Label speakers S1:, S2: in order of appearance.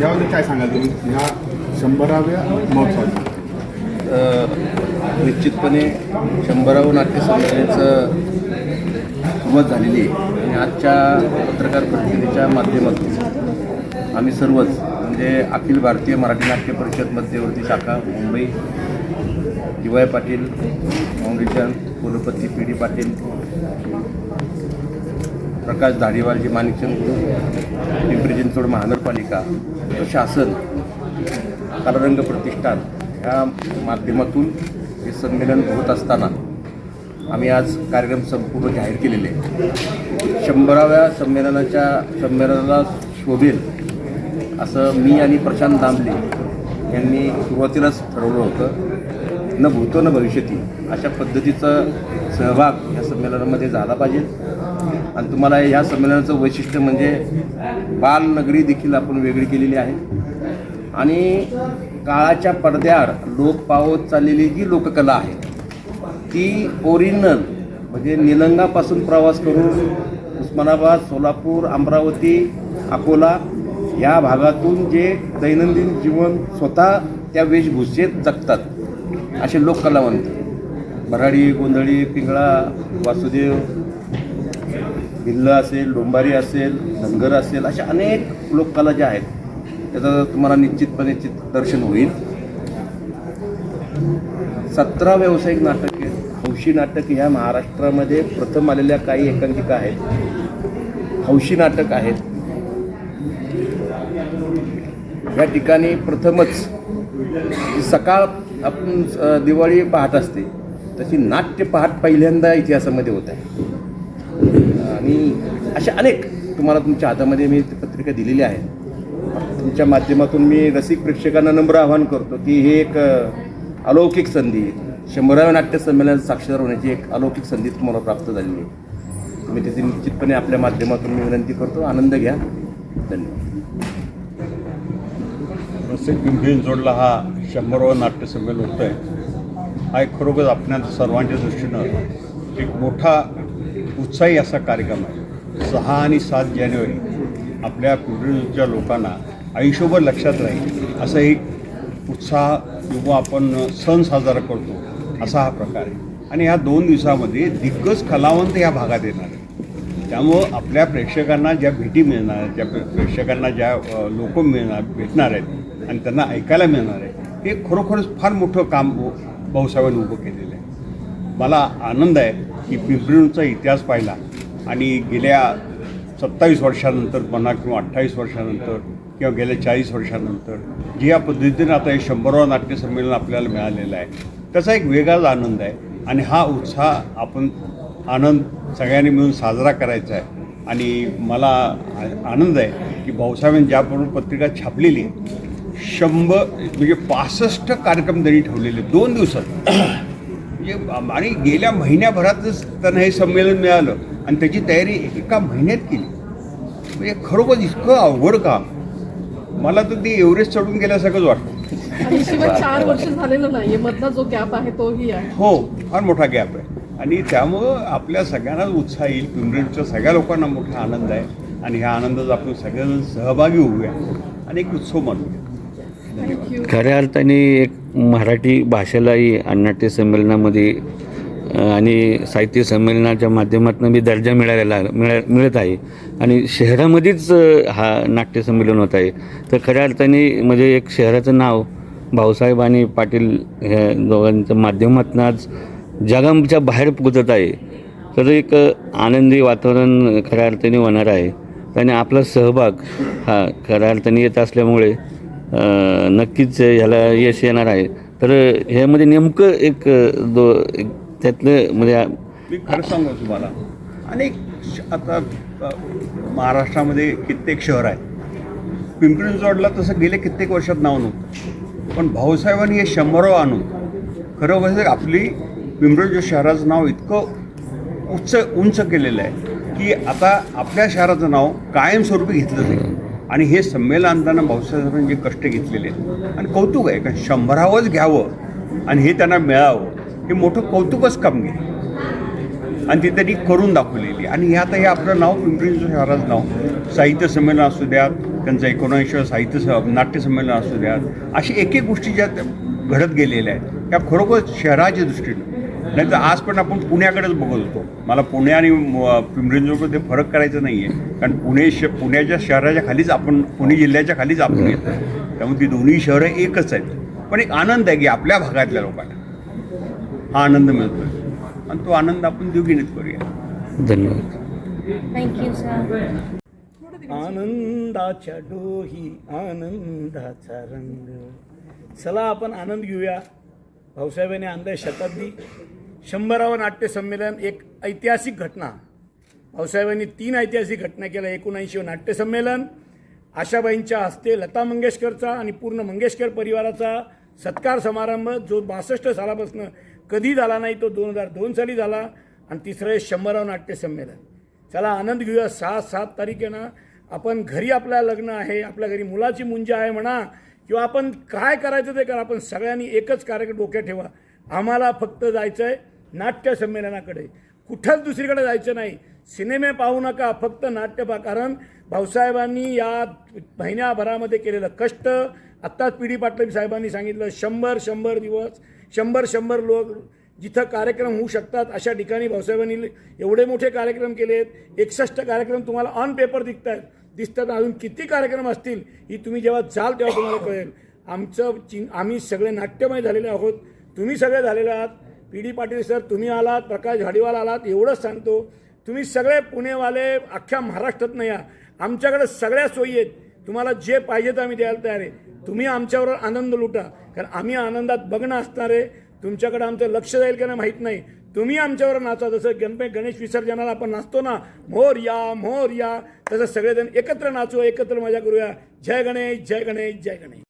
S1: यामध्ये काय सांगाल तुम्ही? ह्या शंभराव्या महोत्सवात.
S2: निश्चितपणे शंभरावं नाट्यसंमेलनाचं सुरुवात झालेली आहे. आणि आजच्या पत्रकार परिषदेच्या माध्यमातून आम्ही सर्वच म्हणजे अखिल भारतीय मराठी नाट्य परिषद मध्यवर्ती शाखा Mumbai D Y Patil foundation कुलपती पी डी पाटील प्रकाश धाडीवालजी माणिकचंद पिंपरी चिंचवड महानगरपालिका शासन कालरंग प्रतिष्ठान ह्या माध्यमातून हे संमेलन होत असताना आम्ही आज कार्यक्रम संपूर्ण जाहीर केलेले. शंभराव्या संमेलनाच्या संमेलनाला शोभेल असं मी आणि प्रशांत दामले यांनी सुरुवातीलाच ठरवलं होतं. न भूतो न भविष्यती अशा पद्धतीचा सहभाग या संमेलनामध्ये झाला पाहिजे. आणि तुम्हाला या संमेलनाचं वैशिष्ट्य म्हणजे बालनगरी देखील आपण वेगळी केलेली आहे. आणि काळाच्या पडद्याआड लोक पावत चाललेली जी लोककला आहे ती ओरिजिनल म्हणजे निलंगापासून प्रवास करून उस्मानाबाद सोलापूर अमरावती अकोला या भागातून जे दैनंदिन जीवन स्वतः त्या वेशभूषेत जगतात असे लोककलावंत भराडी गोंधळी पिंगळा वासुदेव भिल्ल असेल डोंबारी असेल धनगर असेल अशा अनेक लोककला ज्या आहेत त्याचं तुम्हाला निश्चितपणे दर्शन होईल. सतरा व्यावसायिक नाटके हौशी नाटक ह्या महाराष्ट्रामध्ये प्रथम आलेल्या काही एकांकिका आहेत. हौशी नाटक आहेत. या ठिकाणी प्रथमच सकाळ आपण दिवाळी पहाट असते. तशी नाट्य पहाट पहिल्यांदा इतिहासामध्ये होत आहे. मी अशा अनेक तुम्हाला तुमच्या हातामध्ये मी पत्रिका दिलेली आहे. तुमच्या माध्यमातून मी रसिक प्रेक्षकांना नम्र आवाहन करतो की हे एक अलौकिक संधी शंभराव्या नाट्य संमेलनात साक्षीदार होण्याची एक अलौकिक संधी तुम्हाला प्राप्त झालेली आहे. तुम्ही तिथे निश्चितपणे आपल्या माध्यमातून मी विनंती करतो. आनंद घ्या. धन्यवाद.
S3: रसिक पिंपरी जोडला हा शंभरावा नाट्यसंमेलन होतं आहे हा एक खरोखर आपल्या सर्वांच्या दृष्टीनं एक मोठा उत्साही असा कार्यक्रम आहे. सहा आणि सात जानेवारी आपल्या पिंपरीच्या लोकांना आयुष्यभर लक्षात राहील. असं एक उत्साह किंवा आपण सण साजरा करतो असा हा प्रकार आहे. आणि ह्या दोन दिवसामध्ये दिग्गज कलावंत या भागात येणार आहे त्यामुळं आपल्या प्रेक्षकांना ज्या भेटी मिळणार आहेत ज्या प्रेक्षकांना ज्या लोक मिळणार भेटणार आहेत आणि त्यांना ऐकायला मिळणार आहे हे खरोखरच फार मोठं काम भाऊसाहेबांनी उभं केलेलं आहे. मला आनंद आहे की पिंपरीचा इतिहास पाहिला. आणि गेल्या सत्तावीस वर्षानंतर म्हणा किंवा अठ्ठावीस वर्षानंतर किंवा गेल्या चाळीस वर्षानंतर जी या पद्धतीनं आता हे शंभरावं नाट्यसंमेलन आपल्याला मिळालेलं आहे त्याचा एक वेगळाच आनंद आहे. आणि हा उत्साह आपण आनंद सगळ्यांनी मिळून साजरा करायचा आहे. आणि मला आ- आनंद आहे की भाऊसाहेबांनी ज्याप्रमाणे पत्रिका छापलेली आहे शंभर म्हणजे पासष्ट कार्यक्रम त्यांनी ठेवलेले दोन दिवसात. म्हणजे आणि गेल्या महिन्याभरातच त्यांना हे संमेलन मिळालं. आणि त्याची तयारी एका महिन्यात केली. म्हणजे खरोखर इतकं अवघड काम. मला तर ते एव्हरेस्ट चढून गेल्यासारखंच वाटतं.
S4: शिवाय चार वर्ष झालेलं नाहीये. मधला जो गॅप आहे तोही आहे.
S3: हो फार मोठा गॅप आहे. आणि त्यामुळं आपल्या सगळ्यांनाच उत्साह येईल. पिंपरीच्या सगळ्या लोकांना मोठा आनंद आहे. आणि ह्या आनंदात आपण सगळेजण सहभागी होऊया. आणि एक उत्सव मानूया.
S5: खऱ्या अर्थाने एक मराठी भाषेलाही नाट्य संमेलनामध्ये आणि साहित्य संमेलनाच्या माध्यमातून मी दर्जा मिळालेला मिळ मिळत आहे. आणि शहरामध्येच हा नाट्य संमेलन होत आहे. तर खऱ्या अर्थाने म्हणजे एक शहराचं नाव भाऊसाहेब आणि पाटील ह्या दोघांच्या माध्यमातून आज जगाच्या बाहेर पोचत आहे. तर एक आनंदी वातावरण खऱ्या अर्थाने होणार आहे. आणि आपला सहभाग हा खऱ्या अर्थाने येत असल्यामुळे नक्कीच ह्याला यश येणार आहे. तर ह्यामध्ये नेमकं एक दो एक त्यातलं म्हणजे
S3: मी खरं सांगू तुम्हाला अनेक श- आता महाराष्ट्रामध्ये कित्येक शहर आहे पिंपरी चिंचवडला तसं गेले कित्येक वर्षात नाव नव्हतं. पण भाऊसाहेबांनी हे शंभरावं आणून खरं म्हणजे आपली पिंपरी शहराचं नाव इतकं उच्च उंच केलेलं आहे की आता आपल्या शहराचं नाव कायमस्वरूपी घेतलं जाईल आणि हे संमेलन आणताना भाऊसाहेबांनी जे कष्ट घेतलेले आहेत. आणि कौतुक आहे कारण शंभरावंच घ्यावं आणि हे त्यांना मिळावं हे मोठं कौतुकच कामगिरी आणि ती त्यांनी करून दाखवलेली. आणि हे आता हे आपलं नाव पिंपरीचं शहराचं नाव. साहित्य संमेलन असू द्यात त्यांचं एकोणऐंशी साहित्य स नाट्य संमेलन असू द्यात. अशी एक एक गोष्टी ज्या त्या घडत गेलेल्या आहेत त्या खरोखर शहराच्या दृष्टीनं नाही तर आज पण आपण पुण्याकडेच बघत होतो. मला पुणे आणि म- पिंपरी चिंचवडमध्ये फरक करायचा नाही आहे कारण पुणे श पुण्याच्या शहराच्या खालीच आपण पुणे जिल्ह्याच्या खालीच आपण येतो त्यामुळे ती दोन्ही शहरं एकच आहेत. पण एक आनंद आहे की आपल्या भागातल्या लोकांना. हा आनंद मिळतो आणि तो आनंद आपण द्विगुणित करूया.
S5: धन्यवाद.
S6: थँक्यू सर
S7: आनंदाच्या डोही आनंदाचा रंग. चला आपण आनंद घेऊया. भाऊसाहेबांनी आणलं शताब्दी शंभरावं नाट्य संमेलन एक ऐतिहासिक घटना. भाऊसाहेबांनी तीन ऐतिहासिक घटना केल्या एकोणऐंशी नाट्य संमेलन आशाबाईंच्या हस्ते लता मंगेशकरचा आणि पूर्ण मंगेशकर परिवाराचा सत्कार समारंभ जो बासष्ट सालापासून कधी झाला नाही तो दोन हजार दोन साली झाला आणि तिसरं आहे शंभराव नाट्य संमेलन चला आनंद घेऊया. सहा सात तारीखेनं आपण घरी आपल्या लग्न आहे आपल्या घरी मुलाची मुंज आहे म्हणा किंवा आपण काय करायचं ते करा. आपण सगळ्यांनी एकच कार्यक्रम डोक्यात ठेवा. आम्हाला फक्त जायचं आहे नाट्य संमेलनाकडे. कुठंच दुसरीकडे जायचं नाही. सिनेमे पाहू नका फक्त नाट्य पा कारण भाऊसाहेबांनी या महिन्याभरामध्ये केलेलं कष्ट आत्ताच पी डी पाटील साहेबांनी सांगितलं शंभर शंभर दिवस शंभर शंभर लोक जिथं कार्यक्रम होऊ शकतात अशा ठिकाणी भाऊसाहेबांनी एवढे मोठे कार्यक्रम केले आहेत एकसष्ट कार्यक्रम तुम्हाला ऑन पेपर दिसत आहेत दिसतात अजून किती कार्यक्रम असतील ही तुम्ही जेव्हा जाल तेव्हा तुम्हाला कळेल. आमचं चिं आम्ही सगळे नाट्यमय झालेले आहोत. तुम्ही सगळे झालेले आहात. पी डी पाटील सर तुम्ही आलात प्रकाश झाडीवाल आलात एवढंच सांगतो. तुम्ही सगळे पुणेवाले अख्ख्या महाराष्ट्रात नाही या. आमच्याकडे सगळ्या सोयी आहेत. तुम्हाला जे पाहिजे ते आम्ही द्यायला तयार आहे. तुम्ही आमच्यावर आनंद लुटा. कारण आम्ही आनंदात बघणं असणार आहे तुमच्याकडे आमचं लक्ष जाईल का नाही माहीत नाही. तुम्ही आमच्यावर नाचा जसं गणपती गणेश विसर्जनाला आपण नाचतो ना मोर या मोर या तसं सगळेजण एकत्र नाचू एकत्र मजा करूया. जय गणेश जय गणेश जय गणेश.